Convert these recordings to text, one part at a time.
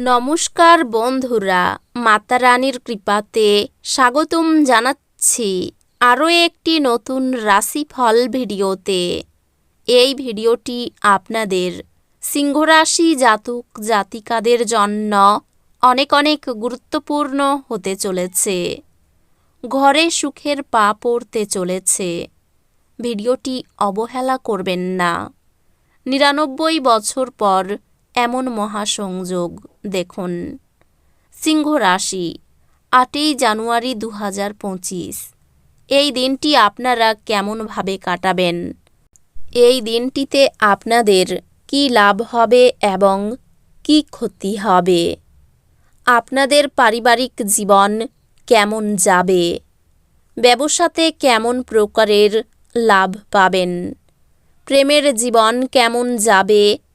নমস্কার বন্ধুরা মাতা রানীর কৃপাতে স্বাগতম জানাচ্ছি আরও একটি নতুন রাশিফল ভিডিওতে। এই ভিডিওটি আপনাদের সিংহরাশি জাতক জাতিকাদের জন্য অনেক অনেক গুরুত্বপূর্ণ হতে চলেছে। ঘরে সুখের পা পড়তে চলেছে। ভিডিওটি অবহেলা করবেন না। নিরানব্বই বছর পর এমন মহাসংযোগ, দেখুন। সিংহ রাশি, আটই জানুয়ারি দু হাজার পঁচিশ। এই দিনটি আপনারা কেমনভাবে কাটাবেন? এই দিনটিতে আপনাদের কি লাভ হবে এবং কি ক্ষতি হবে? আপনাদের পারিবারিক জীবন কেমন যাবে? ব্যবসাতে কেমন প্রকারের লাভ পাবেন? প্রেমের জীবন কেমন যাবে?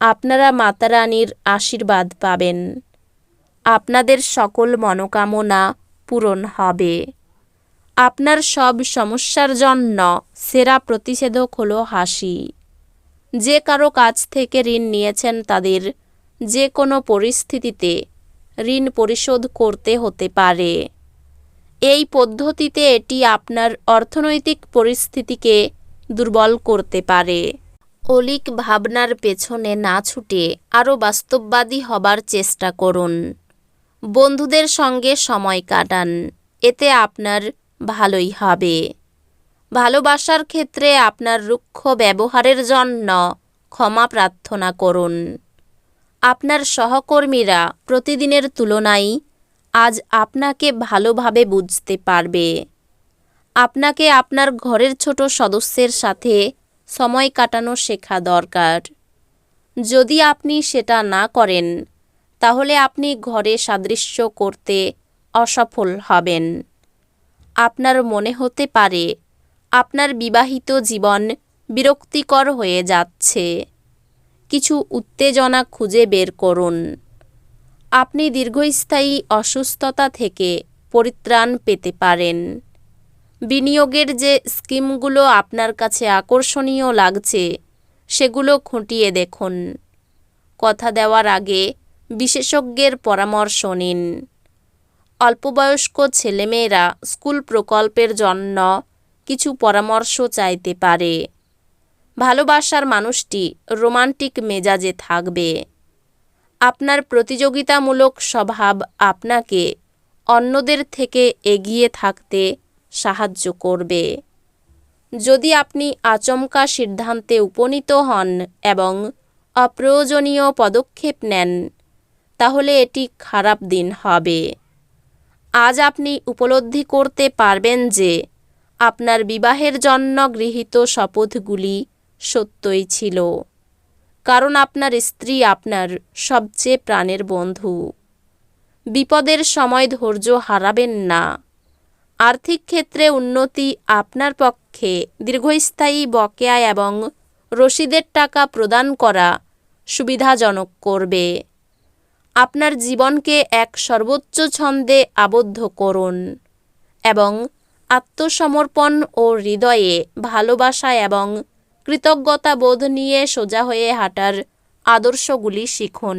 আপনারা মাতারানীর আশীর্বাদ পাবেন। আপনাদের সকল মনোকামনা পূরণ হবে। আপনার সব সমস্যার জন্য সেরা প্রতিষেধক হলো হাসি। যে কারও কাছ থেকে ঋণ নিয়েছেন তাদের যে কোনো পরিস্থিতিতে ঋণ পরিশোধ করতে হতে পারে। এই পদ্ধতিতে এটি আপনার অর্থনৈতিক পরিস্থিতিকে দুর্বল করতে পারে। অলিক ভাবনার পেছনে না ছুটে আরও বাস্তববাদী হবার চেষ্টা করুন। বন্ধুদের সঙ্গে সময় কাটান। এতে আপনার ভালোই হবে। ভালোবাসার ক্ষেত্রে আপনার রুক্ষ ব্যবহারের জন্য ক্ষমা প্রার্থনা করুন। আপনার সহকর্মীরা প্রতিদিনের তুলনায় আজ আপনাকে ভালোভাবে বুঝতে পারবে। আপনাকে আপনার ঘরের ছোট সদস্যের সাথে সময় কাটানো শেখা দরকার। যদি আপনি সেটা না করেন, তাহলে আপনি ঘরে সাদৃশ্য করতে অসফল হবেন। আপনার মনে হতে পারে, আপনার বিবাহিত জীবন বিরক্তিকর হয়ে যাচ্ছে। কিছু উত্তেজনা খুঁজে বের করুন। আপনি দীর্ঘস্থায়ী অসুস্থতা থেকে পরিত্রাণ পেতে পারেন। বিনিয়োগের যে স্কিমগুলো আপনার কাছে আকর্ষণীয় লাগছে, সেগুলো খুঁটিয়ে দেখুন। কথা দেওয়ার আগে বিশেষজ্ঞের পরামর্শ নিন। অল্পবয়স্ক ছেলেমেয়েরা স্কুল প্রকল্পের জন্য কিছু পরামর্শ চাইতে পারে। ভালোবাসার মানুষটি রোমান্টিক মেজাজে থাকবে। আপনার প্রতিযোগিতামূলক স্বভাব আপনাকে অন্যদের থেকে এগিয়ে থাকতে সাহায্য করবে। যদি আপনি আচমকা সিদ্ধান্তে উপনীত হন এবং অপ্রয়োজনীয় পদক্ষেপ নেন, তাহলে এটি খারাপ দিন হবে। আজ আপনি উপলব্ধি করতে পারবেন যে আপনার বিবাহের জন্য গৃহীত শপথগুলি সত্যই ছিল, কারণ আপনার স্ত্রী আপনার সবচেয়ে প্রাণের বন্ধু। বিপদের সময় ধৈর্য হারাবেন না। আর্থিক ক্ষেত্রে উন্নতি আপনার পক্ষে দীর্ঘস্থায়ী বকেয়া এবং রসিদের টাকা প্রদান করা সুবিধাজনক করবে। আপনার জীবনকে এক সর্বোচ্চ ছন্দে আবদ্ধ করুন এবং আত্মসমর্পণ ও হৃদয়ে ভালোবাসা এবং কৃতজ্ঞতা বোধ নিয়ে সোজা হয়ে হাঁটার আদর্শগুলি শিখুন।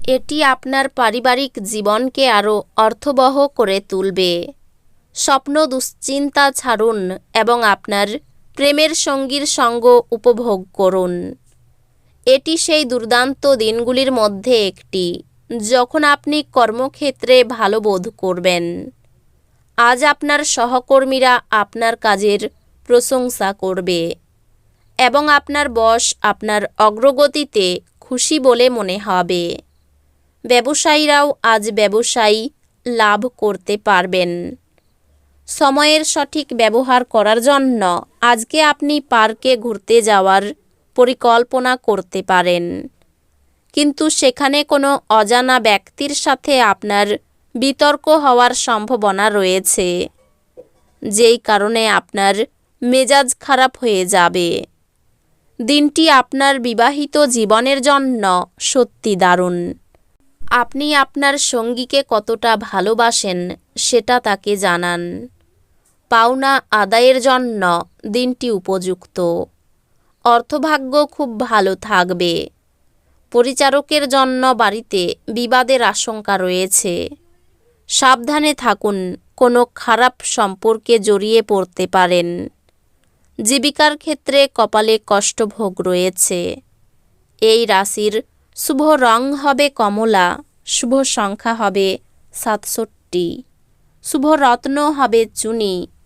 এটি আপনার পারিবারিক জীবনকে আরও অর্থবহ করে তুলবে। স্বপ্ন দুশ্চিন্তা ছাড়ুন এবং আপনার প্রেমের সঙ্গীর সঙ্গ উপভোগ করুন। এটি সেই দুর্দান্ত দিনগুলির মধ্যে একটি, যখন আপনি কর্মক্ষেত্রে ভালো বোধ করবেন। আজ আপনার সহকর্মীরা আপনার কাজের প্রশংসা করবে এবং আপনার বস আপনার অগ্রগতিতে খুশি বলে মনে হবে। ব্যবসায়ীরাও আজ ব্যবসায়ী লাভ করতে পারবেন। সময়ের সঠিক ব্যবহার করার জন্য আজকে আপনি পার্কে ঘুরতে যাওয়ার পরিকল্পনা করতে পারেন। কিন্তু সেখানে কোনো অজানা ব্যক্তির সাথে আপনার বিতর্ক হওয়ার সম্ভাবনা রয়েছে, যেই কারণে আপনার মেজাজ খারাপ হয়ে যাবে। দিনটি আপনার বিবাহিত জীবনের জন্য সত্যি দারুণ। আপনি আপনার সঙ্গীকে কতটা ভালোবাসেন সেটা তাকে জানান। পাওনা আদায়ের জন্য দিনটি উপযুক্ত। অর্থভাগ্য খুব ভালো থাকবে। পরিচারকের জন্য বাড়িতে বিবাদের আশঙ্কা রয়েছে। সাবধানে থাকুন, কোনো খারাপ সম্পর্কে জড়িয়ে পড়তে পারেন। জীবিকার ক্ষেত্রে কপালে কষ্টভোগ রয়েছে। এই রাশির শুভ রং হবে কমলা, শুভ সংখ্যা হবে সাতষট্টি। শুভ রত্ন হবে চুনি